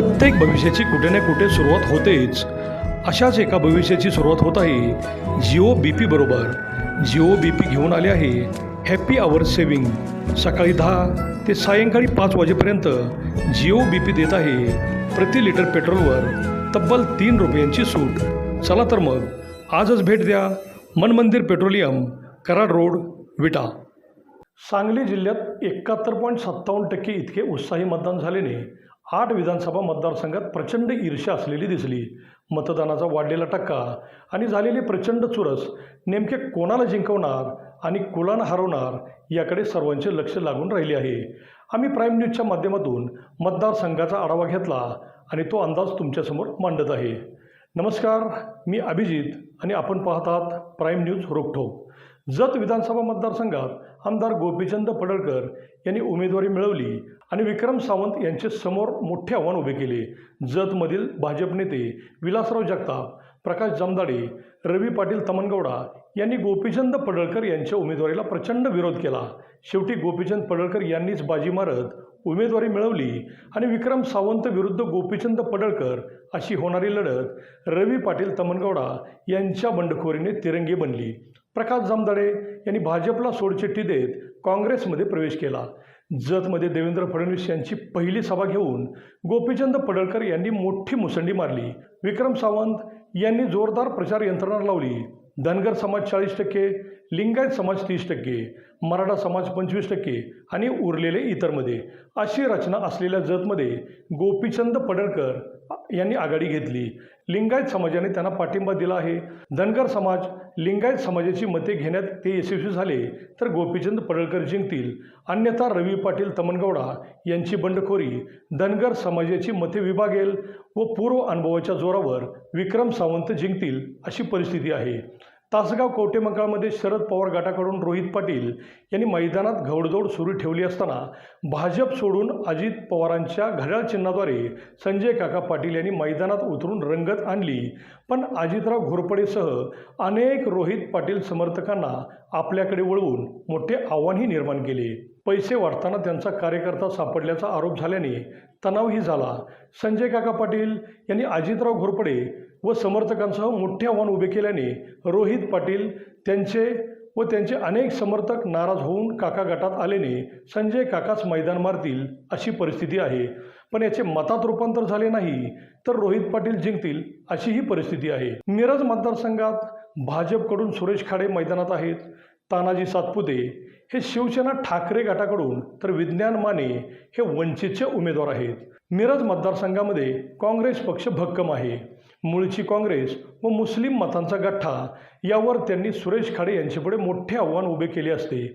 प्रत्येक भविष्याची कुठे ना कुठे सुरुवात होतेच. अशाच एका भविष्याची सुरुवात होत आहे. जिओ बी पी बरोबर. जिओ बी पी घेऊन आले आहे. हॅपी आवर सेविंग सकाळी दहा ते सायंकाळी पाच वाजेपर्यंत जिओ बी पी देत आहे. प्रति लिटर पेट्रोलवर तब्बल तीन रुपयांची सूट. चला तर मग आजच भेट द्या. Manmandir petroleum Karad road Vita. Sangli जिल्ह्यात एकाहत्तर पॉईंट सत्तावन्न टक्के इतके उत्साही मतदान झाल्याने आठ विधानसभा मतदारसंघात प्रचंड ईर्ष्या असलेली दिसली. मतदानाचा वाढलेला टक्का आणि झालेली प्रचंड चुरस नेमके कोणाला जिंकवणार आणि कुलानं हरवणार याकडे सर्वांचे लक्ष लागून राहिले आहे. आम्ही प्राईम न्यूजच्या माध्यमातून मतदारसंघाचा आढावा घेतला आणि तो अंदाज तुमच्यासमोर मांडत आहे. नमस्कार मी अभिजित आणि आपण पाहत आहात प्राईम न्यूज रोखठोक. जत विधानसभा मतदारसंघात आमदार गोपीचंद पडळकर यांनी उमेदवारी मिळवली आणि विक्रम सावंत यांचे समोर मोठे आव्हान उभे केले. जतमधील भाजप नेते विलासराव जगताप प्रकाश जमदाडे रवी पाटील तमनगौडा यांनी गोपीचंद पडळकर यांच्या उमेदवारीला प्रचंड विरोध केला. शेवटी गोपीचंद पडळकर यांनीच बाजी मारत उमेदवारी मिळवली आणि विक्रम सावंत विरुद्ध गोपीचंद पडळकर अशी होणारी लढत रवी पाटील तमनगौडा यांच्या बंडखोरीने तिरंगी बनली. प्रकाश जामदाडे यांनी भाजपला सोडचिठ्ठी देत काँग्रेसमध्ये प्रवेश केला. जतमध्ये देवेंद्र फडणवीस यांची पहिली सभा घेऊन गोपीचंद पडळकर यांनी मोठी मुसंडी मारली. विक्रम सावंत यांनी जोरदार प्रचार यंत्रणा लावली. धनगर समाज चाळीस टक्के लिंगायत समाज तीस टक्के मराठा समाज पंचवीस टक्के आणि उरलेले इतरमध्ये. अशी रचना असलेल्या जतमध्ये गोपीचंद पडळकर यांनी आघाडी घेतली. लिंगायत समाजाने त्यांना पाठिंबा दिला आहे. धनगर समाज लिंगायत समाजाची मते घेण्यात ते यशस्वी झाले तर गोपीचंद पडळकर जिंकतील. अन्यथा रवी पाटील तमनगौडा यांची बंडखोरी धनगर समाजाची मते विभागेल व पूर्व अनुभवाच्या जोरावर विक्रम सावंत जिंकतील अशी परिस्थिती आहे. तासगाव कवटेमंकाळमध्ये शरद पवार गटाकडून रोहित पाटील यांनी मैदानात घौडदौड सुरू ठेवली असताना भाजप सोडून अजित पवारांच्या घड्याळ चिन्हाद्वारे संजय काका पाटील यांनी मैदानात उतरून रंगत आणली. पण अजितराव घोरपडेसह अनेक रोहित पाटील समर्थकांना आपल्याकडे वळवून मोठे आव्हानही निर्माण केले. पैसे वाटताना त्यांचा कार्यकर्ता सापडल्याचा आरोप झाल्याने तणावही झाला. संजय काका पाटील यांनी अजितराव घोरपडे व समर्थकांसह मोठे आव्हान उभे केल्याने रोहित पाटील त्यांचे व त्यांचे अनेक समर्थक नाराज होऊन काका गटात आल्याने संजय काकाच मैदान मारतील अशी परिस्थिती आहे. पण याचे मतात रूपांतर झाले नाही तर रोहित पाटील जिंकतील अशी ही परिस्थिती आहे. मिरज मतदारसंघात भाजपकडून सुरेश खाडे मैदानात आहेत. तानाजी सातपुते हे शिवसेना ठाकरे गटाकडून तर विज्ञान माने हे वंचितचे उमेदवार आहेत. मिरज मतदारसंघामध्ये काँग्रेस पक्ष भक्कम आहे. मूळची काँग्रेस व मुस्लिम मतांचा गठ्ठा यावर त्यांनी सुरेश खाडे यांच्यापुढे मोठे आव्हान उभे केले असते.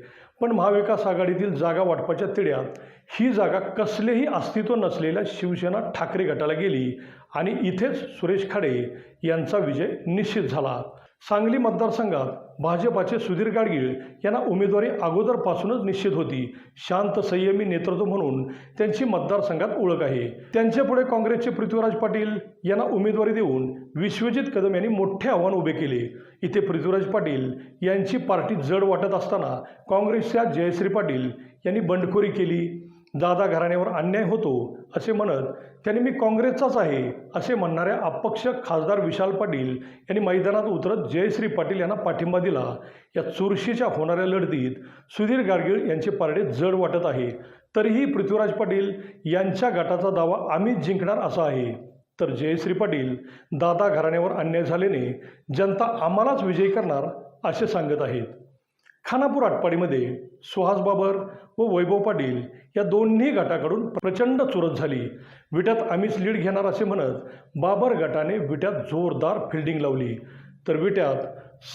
पण महाविकास आघाडीतील जागा वाटपाच्या तिढ्यात ही जागा कसलेही अस्तित्व नसलेल्या शिवसेना ठाकरे गटाला गेली आणि इथेच सुरेश खाडे यांचा विजय निश्चित झाला. सांगली मतदारसंघात भाजपाचे सुधीर गाडगीळ यांना उमेदवारी अगोदरपासूनच निश्चित होती. शांत संयमी नेतृत्व म्हणून त्यांची मतदारसंघात ओळख आहे. त्यांच्यापुढे काँग्रेसचे पृथ्वीराज पाटील यांना उमेदवारी देऊन विश्वजित कदम यांनी मोठे आव्हान उभे केले. इथे पृथ्वीराज पाटील यांची पार्टी जड वाटत असताना काँग्रेसच्या जयश्री पाटील यांनी बंडखोरी केली. दादा घराण्यावर अन्याय होतो असे म्हणत त्यांनी मी काँग्रेसचाच आहे असे म्हणणाऱ्या अपक्ष खासदार विशाल पाटील यांनी मैदानात उतरत जयश्री पाटील यांना पाठिंबा दिला. या चुरशीच्या होणाऱ्या लढतीत सुधीर गाडगीळ यांचे पारडे जड वाटत आहे. तरीही पृथ्वीराज पाटील यांच्या गटाचा दावा आम्हीच जिंकणार असा आहे. तर जयश्री पाटील दादा घराण्यावर अन्याय झाल्याने जनता आम्हालाच विजयी करणार असे सांगत आहेत. खानापूर आटपाडीमध्ये सुहास बाबर व वैभव पाटील या दोन्ही गटाकडून प्रचंड चुरत झाली. विट्यात आम्हीच लीड घेणार असे म्हणत बाबर गटाने विट्यात जोरदार फिल्डिंग लावली. तर विट्यात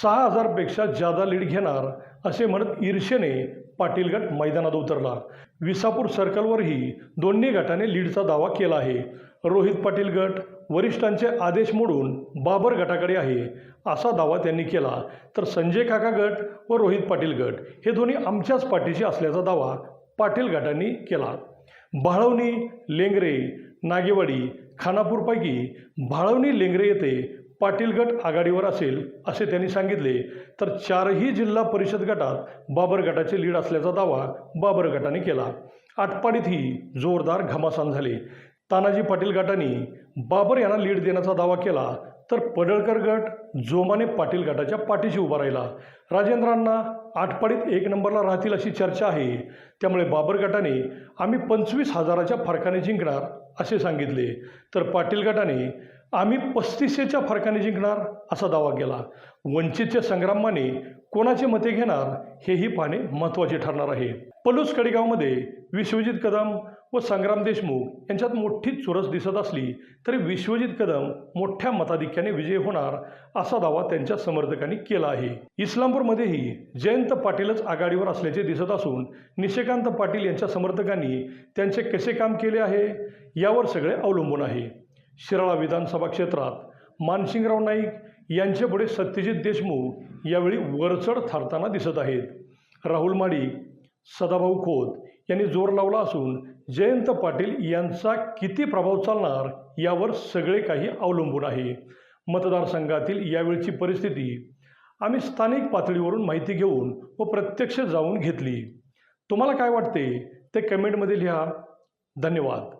सहा हजारपेक्षा जादा लीड घेणार असे म्हणत ईर्षेने पाटील गट मैदानात उतरला. विसापूर सर्कलवरही दोन्ही गटाने लीडचा दावा केला आहे. रोहित पाटील गट वरिष्ठांचे आदेश मोडून बाबर गटाकडे आहे असा दावा त्यांनी केला. तर संजय काका गट व रोहित पाटील गट हे दोन्ही आमच्याच पाठीशी असल्याचा दावा पाटील गटांनी केला. भाळवणी लेंगरे नागेवाडी खानापूरपैकी भाळवणी लेंगरे येथे पाटील गट आघाडीवर असेल असे त्यांनी सांगितले. तर चारही जिल्हा परिषद गटात बाबर गटाचे लीड असल्याचा दावा बाबर गटाने केला. आटपाडीतही जोरदार घमासान झाले. तानाजी पाटील गटाने बाबर यांना लीड देण्याचा दावा केला तर पडळकर गट जोमाने पाटील गटाच्या पाठीशी उभा राहिला. राजेंद्रांना आठपाडीत एक नंबरला राहतील अशी चर्चा आहे. त्यामुळे बाबर गटाने आम्ही पंचवीस हजाराच्या फरकाने जिंकणार असे सांगितले. तर पाटील गटाने आम्ही पस्तीसशेच्या फरकाने जिंकणार असा दावा केला. वंचितच्या संग्रामाने कोणाचे मते घेणार हेही पाहणे महत्त्वाचे ठरणार आहे. पलूस कडेगावमध्ये विश्वजित कदम व संग्राम देशमुख यांच्यात मोठी चुरस दिसत असली तरी विश्वजित कदम मोठ्या मताधिक्याने विजय होणार असा दावा त्यांच्या समर्थकांनी केला आहे. इस्लामपूरमध्येही जयंत पाटीलच आघाडीवर असल्याचे दिसत असून निशिकांत पाटील यांच्या समर्थकांनी त्यांचे कसे काम केले आहे यावर सगळे अवलंबून आहे. शिराळा विधानसभा क्षेत्रात मानसिंगराव नाईक यांच्यापुढे सत्यजित देशमुख यावेळी वरचढ ठरताना दिसत आहेत. राहुल माडी सदाभाऊ खोत यांनी जोर लावला असून जयंत पाटील यांचा किती प्रभाव चालणार यावर सगळे काही अवलंबून आहे. मतदारसंघातील यावेळची परिस्थिती आम्ही स्थानिक पातळीवरून माहिती घेऊन व प्रत्यक्ष जाऊन घेतली. तुम्हाला काय वाटते? ते कमेंटमध्ये लिहा. धन्यवाद.